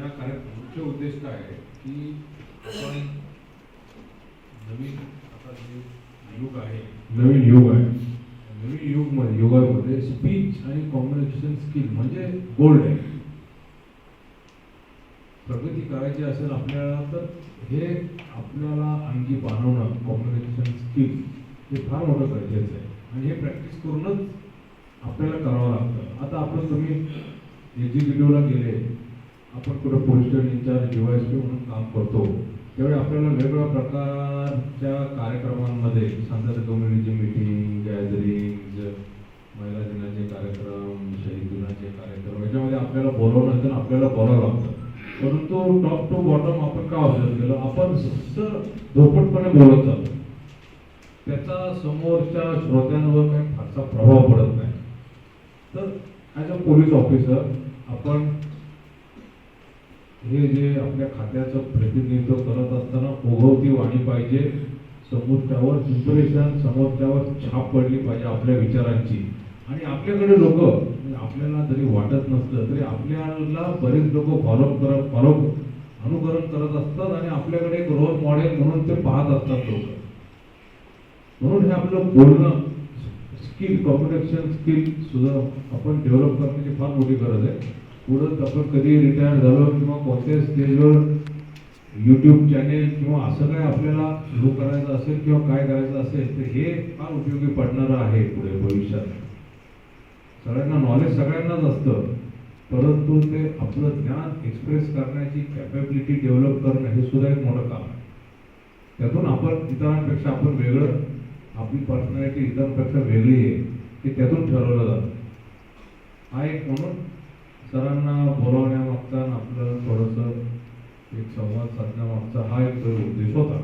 या कार्यक्रम मुख्य उद्देश काय आहे की आपण नवीन आता जे युग आहे नवीन युग आहे. नवीन युगमध्ये युगामध्ये स्पीच आणि कॉम्युनिकेशन स्किल म्हणजे गोल्ड आहे. प्रगती करायची असेल आपल्याला तर हे आपल्याला अंगी बांधवणं कॉम्युनिकेशन स्किल हे फार मोठं गरजेचं आहे. आणि हे प्रॅक्टिस करूनच आपल्याला करावं लागतं. आता आपण तुम्ही एक्झिक्युटिव्हला गेले आपण कुठं पोलीस स्टेशन इन्चार्ज पी म्हणून काम करतो. त्यावेळी आपल्याला वेगवेगळ्या प्रकारच्या कार्यक्रमांमध्ये सांगतात कम्युनिटी मिटिंग गॅदरिंग महिला दिनाचे कार्यक्रम शहीद दिनाचे कार्यक्रम याच्यामध्ये आपल्याला बोलवलं नंतर आपल्याला बोलावं लागतं. परंतु टॉप टू बॉटम आपण काय ऑब्झर्व केलं आपण सर धोपटपणे बोलत जातो त्याचा समोरच्या श्रोत्यांवर काही फारसा प्रभाव पडत नाही. तर ॲज अ पोलीस ऑफिसर आपण हे जे आपल्या खात्याचं प्रतिनिधित्व करत असताना ओघवती वाणी पाहिजे समोरच्यावर इम्प्रेशन समोरच्यावर छाप पडली पाहिजे आपल्या विचारांची. आणि आपल्याकडे लोक म्हणजे आपल्याला जरी वाटत नसलं तरी आपल्याला बरेच लोक फॉलो करत फॉलो अनुकरण करत असतात आणि आपल्याकडे एक रोल मॉडेल म्हणून ते पाहत असतात लोक. म्हणून हे आपलं बोलणं स्किल कम्युनिकेशन स्किल सुद्धा आपण डेव्हलप करण्याची फार मोठी गरज आहे. पुढं आपण कधी रिटायर झालो किंवा कोणत्या स्टेजवर यूट्यूब चॅनेल किंवा असं काय आपल्याला सुरू करायचं असेल किंवा काय करायचं असेल तर हे फार उपयोगी पडणारं आहे पुढे भविष्यात. सगळ्यांना नॉलेज सगळ्यांनाच असतं परंतु ते आपलं ज्ञान एक्सप्रेस करण्याची कॅपॅबिलिटी डेव्हलप करणं हे सुद्धा एक मोठं काम आहे. त्यातून आपण इतरांपेक्षा आपण वेगळं आपली पर्सनॅलिटी इतरांपेक्षा वेगळी आहे ते त्यातून ठरवलं जातं. हा एक म्हणून सरांना बोलावण्यामागचा आणि आपलं थोडंसं एक संवाद साधण्यामागचा हा एक उद्देश होता.